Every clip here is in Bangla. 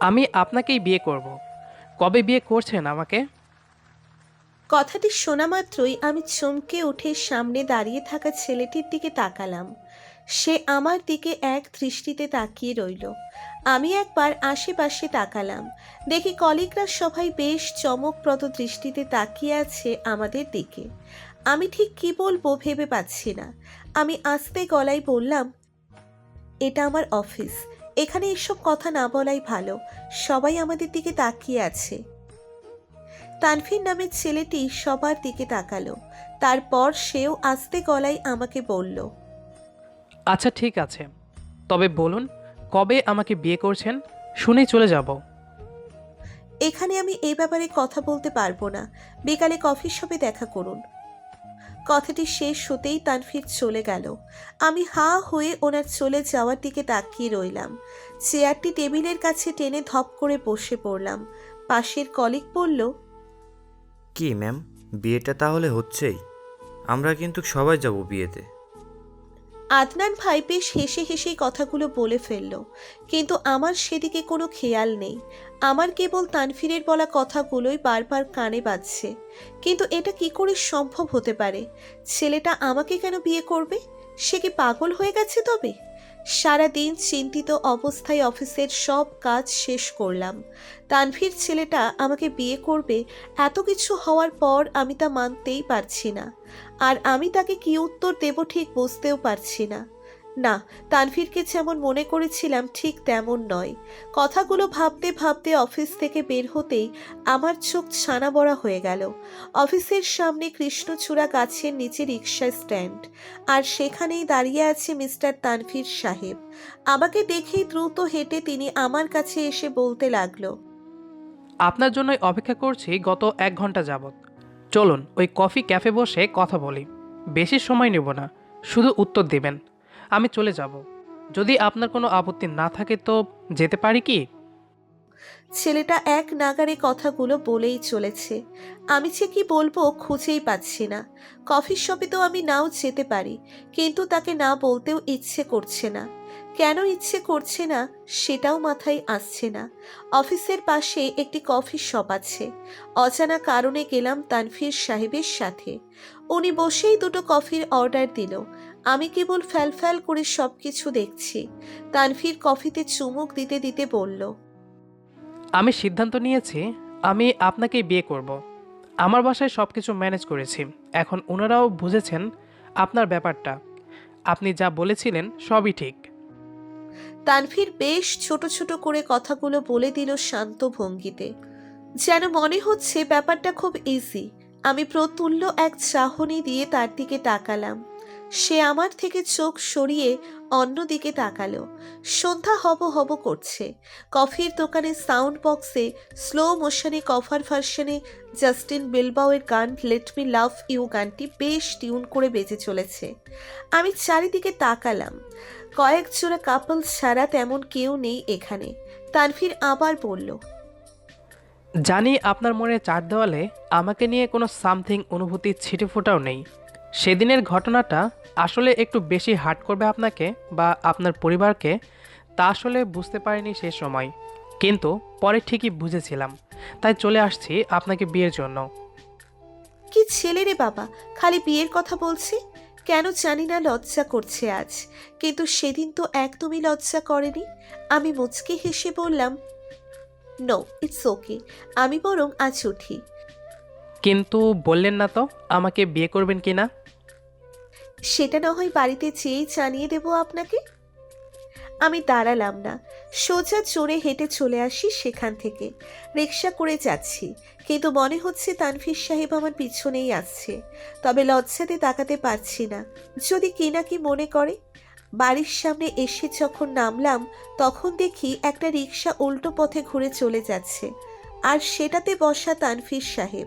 আমি আপনাকেই বিয়ে করব। কবে বিয়ে করছেন আমাকে? কথাটি শোনা মাত্রই আমি চমকে উঠে সামনে দাঁড়িয়ে থাকা ছেলেটির দিকে তাকালাম। সে আমার দিকে এক দৃষ্টিতে তাকিয়ে রইল। আমি একবার আশেপাশে তাকালাম। দেখি কলিগরা সবাই বেশ চমকপ্রদ দৃষ্টিতে তাকিয়ে আছে আমাদের দিকে। আমি ঠিক কি বলব ভেবে পাচ্ছি না। আমি আস্তে গলায় বললাম, এটা আমার অফিস। এখানে এসব কথা না বলাই ভালো। সবাই আমাদের দিকে তাকিয়ে আছে। তানভীর নামের ছেলেটি সবার দিকে তাকালো। তারপর সেও আস্তে গলায় আমাকে বলল আচ্ছা ঠিক আছে। তবে বলুন কবে আমাকে বিয়ে করছেন? শুনেই চলে যাব। এখানে আমি এই ব্যাপারে কথা বলতে পারব না। বিকালে কফি শপে দেখা করুন। কথাটি শেষ হতেই তানভীর চলে গেল। আমি হা হয়ে ওনার চলে যাওয়ার দিকে তাকিয়ে রইলাম। চেয়ারটি টেবিলের কাছে টেনে ধপ করে বসে পড়লাম। পাশের কলিগ বলল, কি ম্যাম? বিয়েটা তাহলে হচ্ছেই। আমরা কিন্তু সবাই যাব বিয়েতে। আদনান ভাই বেশ হেসে হেসেই কথাগুলো বলে ফেলল, কিন্তু আমার সেদিকে কোনো খেয়াল নেই। আমার কেবল তানফিরের বলা কথাগুলোই বারবার কানে বাজছে। কিন্তু এটা কি করে সম্ভব হতে পারে? ছেলেটা আমাকে কেন বিয়ে করবে? সে কি পাগল হয়ে গেছে তবে? সারা দিন চিন্তিত অবস্থায় অফিসের সব কাজ শেষ করলাম। তানভীর ছেলেটা আমাকে বিয়ে করবে, এত কিছু হওয়ার পর আমি তা মানতেই পারছি না। আর আমি তাকে কি উত্তর দেব ঠিক বুঝতেও পারছি না। না, তানভীরকে যেমন মনে করেছিলাম ঠিক তেমন নয়। কথাগুলো ভাবতে ভাবতে অফিস থেকে বের হতেই আমার চোখ ছানা বড়া হয়ে গেল। অফিসের সামনে কৃষ্ণচূড়া গাছের নিচে রিক্সা স্ট্যান্ড। আর সেখানেই দাঁড়িয়ে আছে মিস্টার তানভীর সাহেব। আমাকে দেখেই দ্রুত হেঁটে তিনি আমার কাছে এসে বলতে লাগল, আপনার জন্যই অপেক্ষা করছি গত এক ঘণ্টা যাবৎ। চলুন, ওই কফি ক্যাফে বসে কথা বলি। বেশি সময় নেব না, শুধু উত্তর দেবেন। আমি চলে যাব। যদি আপনার কোনো আপত্তি না থাকে তো যেতে পারি কি? ছেলেটা এক নাগারে কথাগুলো বলেই চলেছে। আমি যে কি বলব খুঁজেই পাচ্ছি না। কফি শপে তো আমি নাও যেতে পারি, কিন্তু তাকে না বলতেও ইচ্ছে করছে না। কেন ইচ্ছে করছে না সেটাও মাথায় আসছে না। অফিসের পাশে একটি কফি শপ আছে। অজানা কারণে গেলাম তানভীর সাহেবের সাথে। উনি বসেই দুটো কফির অর্ডার দিল। আমি কেবল ফ্যালফ্যাল করে সব কিছু দেখছি। তানভীর কফিতে চুমুক দিতে দিতে বলল আমি সিদ্ধান্ত নিয়েছি আমি আপনাকেই বিয়ে করব। আমার বাসায় সব কিছু ম্যানেজ করেছি। এখন ওনারাও বুঝেছেন আপনার ব্যাপারটা। আপনি যা বলেছিলেন সবই ঠিক। তানভীর বেশ ছোট ছোট করে কথাগুলো বলে দিল শান্ত ভঙ্গিতে। যেন মনে হচ্ছে ব্যাপারটা খুব ইজি আমি প্রতুল্য এক চাহনি দিয়ে তার দিকে তাকালাম। সে আমার থেকে চোখ সরিয়ে অন্যদিকে তাকালো। সন্ধ্যা হব হব করছে। কফির দোকানে সাউন্ড বক্সে স্লো মোশনে কভার ভার্সনে জাস্টিন বিলবাওয়ের গান লেট মি লাভ ইউ গানটি বেশ টিউন করে বেজে চলেছে। আমি চারিদিকে তাকালাম। কয়েক জোড়া কাপল ছাড়া তেমন কেউ নেই এখানে। তানভীর আবার বলল, জানি আপনার মনে চার দেওয়ালে আমাকে নিয়ে কোনো সামথিং অনুভূতি ছিটে ফোটাও নেই। সেদিনের ঘটনাটা আসলে একটু বেশি হার্ট করবে আপনাকে বা আপনার পরিবারকে, তা আসলে বুঝতে পারিনি সে সময়। কিন্তু পরে ঠিকই বুঝেছিলাম। তাই চলে আসছি আপনাকে বিয়ের জন্য। কি ছেলে রে বাবা, খালি বিয়ের কথা বলছি? কেন জানি না লজ্জা করছে আজ। কিন্তু সেদিন তো একদমই লজ্জা করেনি। আমি মুচকে হেসে বললাম নো ইটস ওকে আমি বরং আজ উঠি। কিন্তু বললেন না তো, আমাকে বিয়ে করবেন কি না? সেটা না হয় বাড়িতে চেয়েই জানিয়ে দেব আপনাকে? আমি দাঁড়ালাম না। সোজা চড়ে হেঁটে চলে আসি সেখান থেকে। রিক্সা করে যাচ্ছি, কিন্তু মনে হচ্ছে তানভীর সাহেব আমার পিছনেই আসছে তবে লজ্জাতে তাকাতে পারছি না। যদি কি না কি মনে করে? বাড়ির সামনে এসে যখন নামলাম, তখন দেখি একটা রিক্সা উল্টো পথে ঘুরে চলে যাচ্ছে। আর সেটাতে বসা তানভীর সাহেব।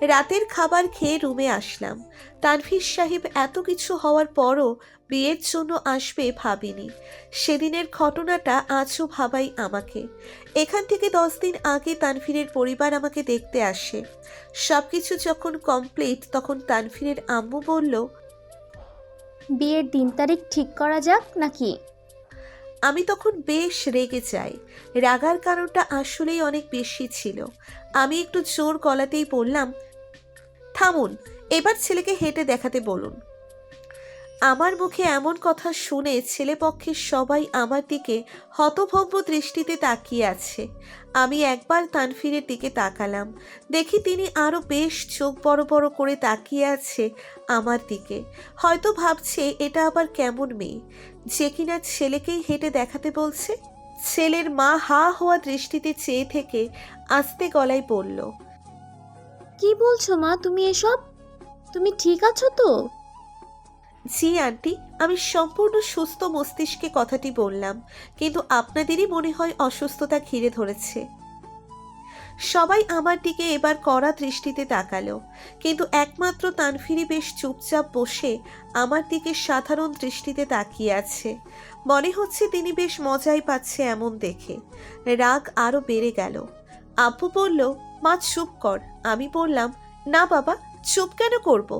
রাতের খাবার খেয়ে রুমে আসলাম। তানভীর সাহেব এত কিছু হওয়ার পরও বিয়ের জন্য আসবে ভাবিনি। সেদিনের ঘটনাটা আজও ভাবাই আমাকে। এখান থেকে দশ দিন আগে তানভীরের পরিবার আমাকে দেখতে আসে। সব কিছু যখন কমপ্লিট তখন তানভীরের আম্মু বলল, বিয়ের দিন তারিখ ঠিক করা যাক নাকি? আমি তখন বেশ রেগে যাই। রাগার কারণটা আসলেই অনেক বেশি ছিল। আমি একটু জোর গলাতেই বললাম, থামুন, এবার ছেলেকে হেঁটে দেখাতে বলুন। আমার মুখে এমন কথা শুনে ছেলেপক্ষের সবাই আমার দিকে হতভম্ব দৃষ্টিতে তাকিয়ে আছে। আমি একবার তানফিরের দিকে তাকালাম। দেখি তিনি আরও বেশ চোখ বড় বড় করে তাকিয়ে আছে আমার দিকে। হয়তো ভাবছে এটা আবার কেমন মেয়ে। যে কিনা ছেলেকেই হেঁটে দেখাতে বলছে। ছেলের মা হা হওয়া দৃষ্টিতে চেয়ে থেকে আস্তে গলায় বলল, কি বলছো মা? তুমি এসব? তুমি ঠিক আছো তো? জি, আন্টি, আমি সম্পূর্ণ সুস্থ মস্তিষ্কে কথাটি বললাম, কিন্তু আপনাদেরই মনে হয় অসুস্থতা ঘিরে ধরেছে। সবাই আমার দিকে এবার কড়া দৃষ্টিতে তাকালো, কিন্তু একমাত্র তানফিরি বেশ চুপচাপ বসে আমার দিকে সাধারণ দৃষ্টিতে তাকিয়ে আছে। মনে হচ্ছে তিনি বেশ মজাই পাচ্ছে এমন দেখে। রাগ আরও বেড়ে গেল। আব্বু বলল, মা, চুপ কর। আমি বললাম, না বাবা, চুপ কেন করব?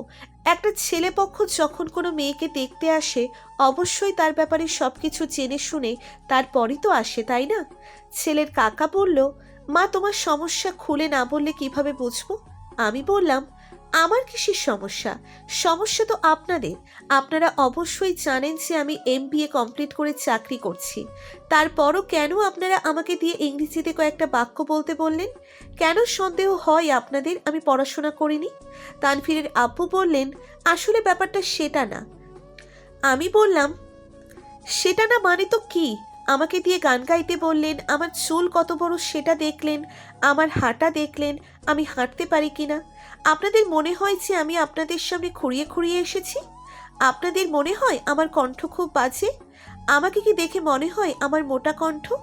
একটা ছেলেপক্ষ যখন কোনো মেয়েকে দেখতে আসে, অবশ্যই তার ব্যাপারে সব কিছু জেনে শুনে তারপরই তো আসে, তাই না? ছেলের কাকা বলল, মা, তোমার সমস্যা খুলে না বললে কীভাবে বুঝব? আমি বললাম আমার কিসের সমস্যা? সমস্যা তো আপনাদের। আপনারা অবশ্যই জানেন যে আমি এম কমপ্লিট করে চাকরি করছি। তারপরও কেন আপনারা আমাকে দিয়ে ইংরেজিতে কয়েকটা বাক্য বলতে বললেন? কেন সন্দেহ হয় আপনাদের আমি পড়াশোনা করিনি? তানফিরের আব্বু বললেন, আসলে ব্যাপারটা সেটা না। আমি বললাম, সেটা না মানে তো কি? আমাকে দিয়ে গান গাইতে বললেন, আমার চুল কত বড় সেটা দেখলেন, আমার হাঁটা দেখলেন, আমি হাঁটতে পারি কিনা? আপনাদের মনে হয় যে আমি আপনাদের সামনে খুঁড়িয়ে খুঁড়িয়ে এসেছি? আপনাদের মনে হয় আমার কণ্ঠ খুব বাজে? আমাকে কি দেখে মনে হয় আমার মোটা কণ্ঠ?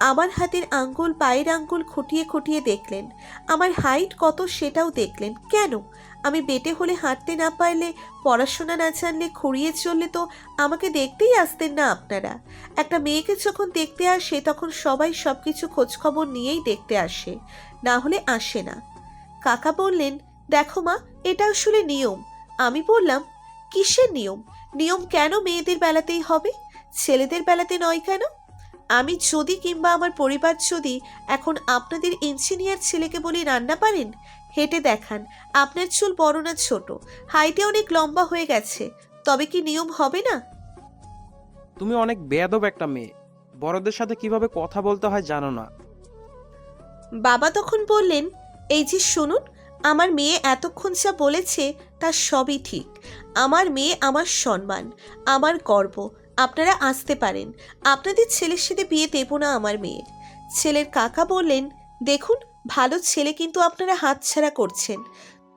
আমার হাতের আঙ্গুল, পায়ের আঙ্গুল খুঁটিয়ে খুঁটিয়ে দেখলেন। আমার হাইট কত সেটাও দেখলেন। কেন? আমি বেটে হলে হাঁটতে না পারলে, পড়াশোনা না জানলে, খুঁড়িয়ে চললে তো আমাকে দেখতেই আসতেন না আপনারা। একটা মেয়েকে যখন দেখতে আসে, তখন সবাই সব কিছু খোঁজখবর নিয়েই দেখতে আসে। না হলে আসে না। কাকা বললেন দেখো মা এটা আসলে নিয়ম। আমি বললাম কিসের নিয়ম? নিয়ম কেন মেয়েদের বেলাতেই হবে? ছেলেদের বেলাতে নয় কেন? আমি যদি কিংবা আমার পরিবার যদি এখন আপনাদের ইঞ্জিনিয়ার ছেলেকে বলি রান্না পারেন হেঁটে দেখান। আপনার চুল বড় না ছোট? হাইটে অনেক লম্বা হয়ে গেছে। তবে কি নিয়ম হবে না? তুমি অনেক বেয়াদব একটা মেয়ে। বড়দের সাথে কীভাবে কথা বলতে হয় জানো না। বাবা তখন বললেন এই যে শুনুন আমার মেয়ে এতক্ষণ যা বলেছে তা সবই ঠিক। আমার মেয়ে আমার সম্মান, আমার গর্ব। আপনারা আসতে পারেন। আপনাদের ছেলের সাথে বিয়ে দেব না আমার মেয়ের। ছেলের কাকা বললেন, দেখুন, ভালো ছেলে কিন্তু আপনারা হাতছাড়া করছেন।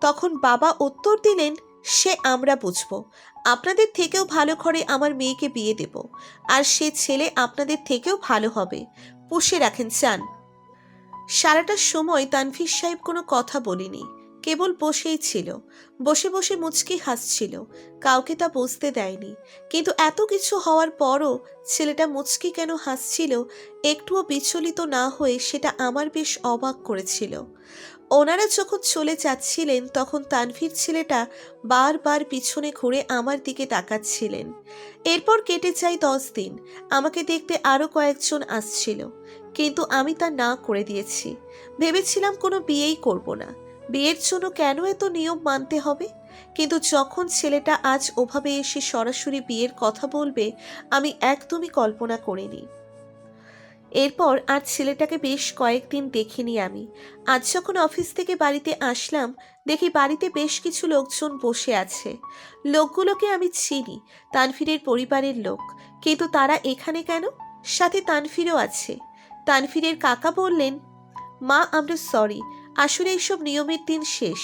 তখন বাবা উত্তর দিলেন, সে আমরা বুঝব। আপনাদের থেকেও ভালো ঘরে আমার মেয়েকে বিয়ে দেব। আর সে ছেলে আপনাদের থেকেও ভালো হবে। পুষে রাখেন, চান। সারাটা সময় তানফির সাহেব কোনো কথা বলিনি। কেবল বসেই ছিল। বসে বসে মুচকি হাসছিল। কাউকে তা বুঝতে দেয়নি। কিন্তু এত কিছু হওয়ার পরও ছেলেটা মুচকি কেন হাসছিল, একটুও বিচলিত না হয়ে সেটা আমার বেশ অবাক করেছিল। ওনারা যখন চলে যাচ্ছিলেন, তখন তানভীর ছেলেটা বারবার পিছনে ঘুরে আমার দিকে তাকাচ্ছিলেন। এরপর কেটে যায় দশ দিন। আমাকে দেখতে আরও কয়েকজন আসছিল, কিন্তু আমি তা না করে দিয়েছি। ভেবেছিলাম কোনো বিয়েই করব না। বিয়ের জন্য কেন এত নিয়ম মানতে হবে? কিন্তু যখন ছেলেটা আজ ওভাবে এসে সরাসরি বিয়ের কথা বলবে, আমি একদমই কল্পনা করিনি। এরপর আর ছেলেটাকে বেশ কয়েকদিন দেখিনি আমি। আজ যখন অফিস থেকে বাড়িতে আসলাম, দেখি বাড়িতে বেশ কিছু লোকজন বসে আছে। লোকগুলোকে আমি চিনি তানফিরের পরিবারের লোক। কিন্তু তারা এখানে কেন? সাথে তানফিরও আছে। তানফিরের কাকা বললেন, মা, আমরা সরি। আসলে এইসব নিয়মের দিন শেষ।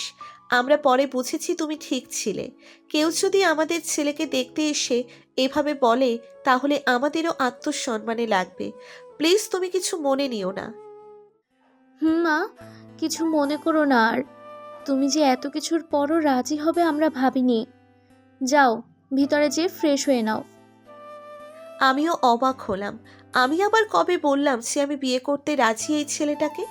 আমরা পরে বুঝেছি তুমি ঠিক ছিলে। কেউ যদি আমাদের ছেলেকে দেখতে এসে এভাবে বলে, তাহলে আমাদেরও আত্মসম্মানে লাগবে। প্লিজ তুমি কিছু মনে নিও না। হুম মা কিছু মনে করো না আর। তুমি যে এত কিছুর পরও রাজি হবে আমরা ভাবিনি। যাও ভিতরে যেয়ে ফ্রেশ হয়ে নাও। আমিও অবাক হলাম। আমি আবার কবে বললাম যে আমি বিয়ে করতে রাজি এই ছেলেটাকে?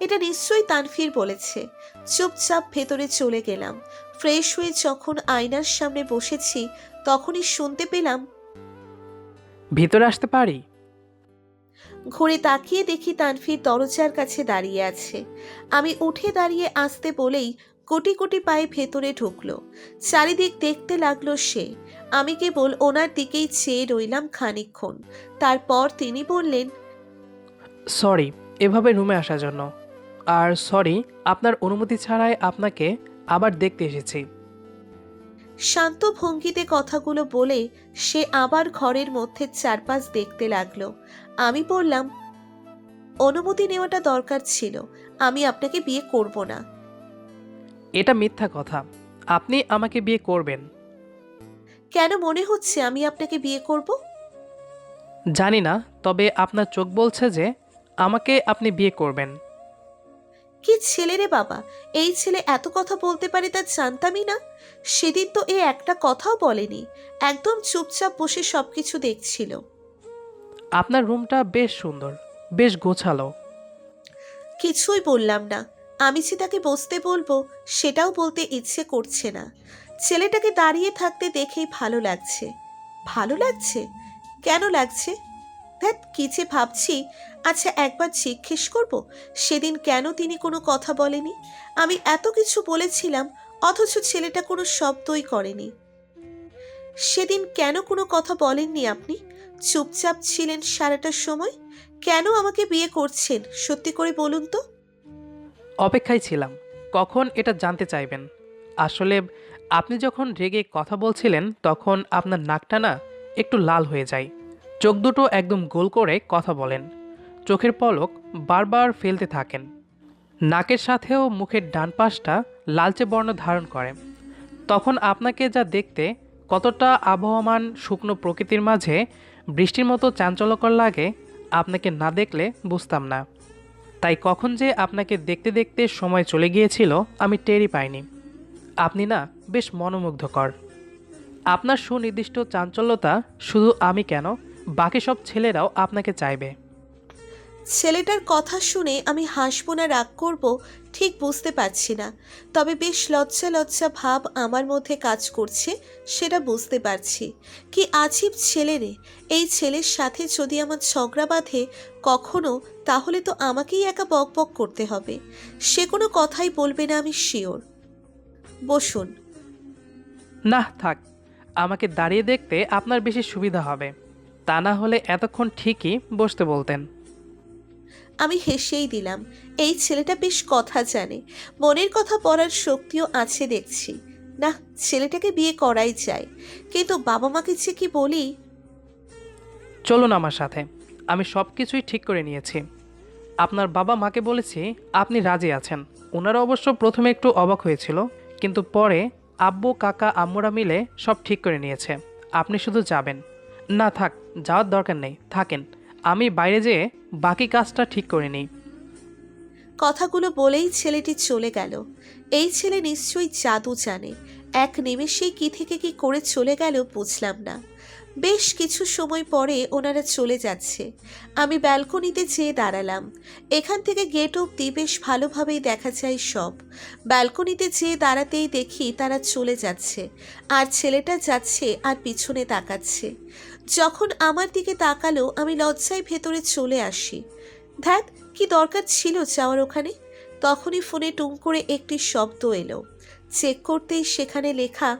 এটা নিশ্চয়ই তানফির বলেছে। চুপচাপ ভেতরে চলে গেলাম। ফ্রেশ হয়ে যখন আয়নার সামনে বসেছি তখনই শুনতে পেলাম ভিতরে আসতে পারি? ঘুরে তাকিয়ে দেখি তানফির দরজার কাছে দাঁড়িয়ে আছে। আমি উঠে দাঁড়িয়ে আসতে বলেই কোটি কোটি পায়ে ভেতরে ঢুকলো। চারিদিক দেখতে লাগল সে। আমি কেবল ওনার দিকেই চেয়ে রইলাম খানিকক্ষণ। তারপর তিনি বললেন, সরি, এভাবে রুমে আসার জন্য। আর সরি, আপনার অনুমতি ছাড়াই আপনাকে আবার দেখতে এসেছি। শান্ত ভঙ্গিতে কথাগুলো বলে সে আবার ঘরের মধ্যে চারপাশ দেখতে লাগল। আমি বললাম অনুমতি নেওয়াটা দরকার ছিল। আমি আপনাকে বিয়ে করব না। এটা মিথ্যা কথা। আপনি আমাকে বিয়ে করবেন। কেন মনে হচ্ছে আমি আপনাকে বিয়ে করব? জানি না তবে আপনার চোখ বলছে যে আমাকে আপনি বিয়ে করবেন। কি ছেলে রে বাবা? এই ছেলে এত কথা বলতে পারে তা জানতামই না। সেদিন তো এ একটা কথাও বলেনি। একদম চুপচাপ বসে সবকিছু দেখছিল। আপনার রুমটা বেশ সুন্দর বেশ গোছালো। কিছুই বললাম না। আমি যে তাকে বসতে বলব সেটাও বলতে ইচ্ছে করছে না। ছেলেটাকে দাঁড়িয়ে থাকতে দেখেই ভালো লাগছে। ভালো লাগছে? কেন লাগছে? দেখ কি যে ভাবছি। আচ্ছা একবার জিজ্ঞেস করব, সেদিন কেন তিনি কোনো কথা বলেনি? আমি এত কিছু বলেছিলাম, অথচ ছেলেটা কোনো শব্দই করেনি। সেদিন কেন কোনো কথা বলেননি আপনি? চুপচাপ ছিলেন সারাটা সময়? কেন আমাকে বিয়ে করছেন? সত্যি করে বলুন তো। অপেক্ষায় ছিলাম, কখন এটা জানতে চাইবেন? আসলে আপনি যখন রেগে কথা বলছিলেন, তখন আপনার নাকটা না একটু লাল হয়ে যায়। চোখ দুটো একদম গোল করে কথা বলেন। চোখের পলক বারবার ফেলতে থাকেন। নাকের সাথেও মুখের ডান পাশটা লালচে বর্ণ ধারণ করে। তখন আপনাকে যা দেখতে কতটা আবহমান শুকনো প্রকৃতির মাঝে বৃষ্টির মতো চাঞ্চল্যকর লাগে আপনাকে না দেখলে বুঝতাম না। তাই কখন যে আপনাকে দেখতে দেখতে সময় চলে গিয়েছিল আমি টেরই পাইনি। আপনি না বেশ মনোমুগ্ধকর। আপনার সুনির্দিষ্ট চাঞ্চল্যতা শুধু আমি কেন, বাকি সব ছেলেরাও আপনাকে চাইবে। ছেলেটার কথা শুনে আমি হাসবো না, রাগ করব, ঠিক বুঝতে পারছি না। তবে বেশ লজ্জা লজ্জা ভাব আমার মধ্যে কাজ করছে, সেটা বুঝতে পারছি। কি আজীব ছেলে রে! এই ছেলের সাথে যদি আমার ঝগড়া বাঁধে কখনো, তাহলে তো আমাকেই একা বক বক করতে হবে। সে কোনো কথাই বলবে না আমি শিওর। বসুন। না, থাক। আমাকে দাঁড়িয়ে দেখতে আপনার বেশি সুবিধা হবে। তা না হলে এতক্ষণ ঠিকই বসতে বলতেন। আমি হেসেই দিলাম, এই ছেলেটা বেশ কথা জানে, মনের কথা পড়ার শক্তিও আছে দেখছি। না, ছেলেটাকে বিয়ে করাই যায়, কিন্তু বাবা মাকে যে কি বলি? চলুন আমার সাথে, আমি সব কিছুই ঠিক করে নিয়েছি। আপনার বাবা মাকে বলেছি আপনি রাজি আছেন। ওনারা অবশ্য প্রথমে একটু অবাক হয়েছিল, কিন্তু পরে আব্বু, কাকা, আম্মুরা মিলে সব ঠিক করে নিয়েছে। আপনি শুধু যাবেন। না থাক, যাওয়ার দরকার নেই, থাকেন। আমি বাইরে যেয়ে বাকি কাজটা ঠিক করে নিই। কথাগুলো বলেই ছেলেটি চলে গেল। এই ছেলে নিশ্চয়ই জাদু জানে। এক নিমেষেই কি থেকে কি করে চলে গেল বুঝলাম না। বেশ কিছু সময় পরে ওনারা চলে যাচ্ছে। আমি ব্যালকনিতে যেয়ে দাঁড়ালাম। এখান থেকে গেট অব্দি বেশ ভালোভাবেই দেখা যায় সব। ব্যালকনিতে যেয়ে দাঁড়াতেই দেখি তারা চলে যাচ্ছে। আর ছেলেটা যাচ্ছে আর পিছনে তাকাচ্ছে। যখন আমার দিকে তাকালো, আমি লজ্জায় ভেতরে চলে আসি। ধ্যাত, কি দরকার ছিল যাওয়ার ওখানে? তখনই ফোনে টুম করে একটি শব্দ এলো। চেক করতেই সেখানে লেখা,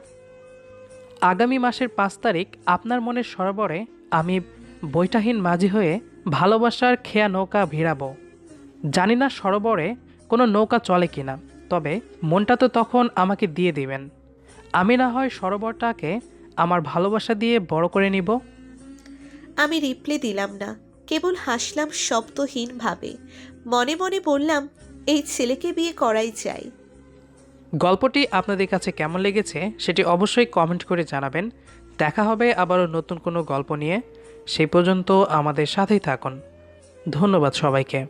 আগামী মাসের পাঁচ তারিখ আপনার মনের সরোবরে আমি বৈঠাহীন মাঝি হয়ে ভালোবাসার খেয়া নৌকা ভিড়াবো। জানি না সরোবরে কোনো নৌকা চলে কিনা, তবে মনটা তো তখন আমাকে দিয়ে দিবেন। আমি না হয় সরোবরটাকে আমার ভালোবাসা দিয়ে বড় করে নিব। আমি রিপ্লে দিলাম না, কেবল হাসলাম শব্দহীনভাবে। মনে মনে বললাম, এই ছেলেকে বিয়ে করাই চাই। গল্পটি আপনাদের কাছে কেমন লেগেছে সেটি অবশ্যই কমেন্ট করে জানাবেন। দেখা হবে আবারও নতুন কোনো গল্প নিয়ে। সেই পর্যন্ত আমাদের সাথেই থাকুন। ধন্যবাদ সবাইকে।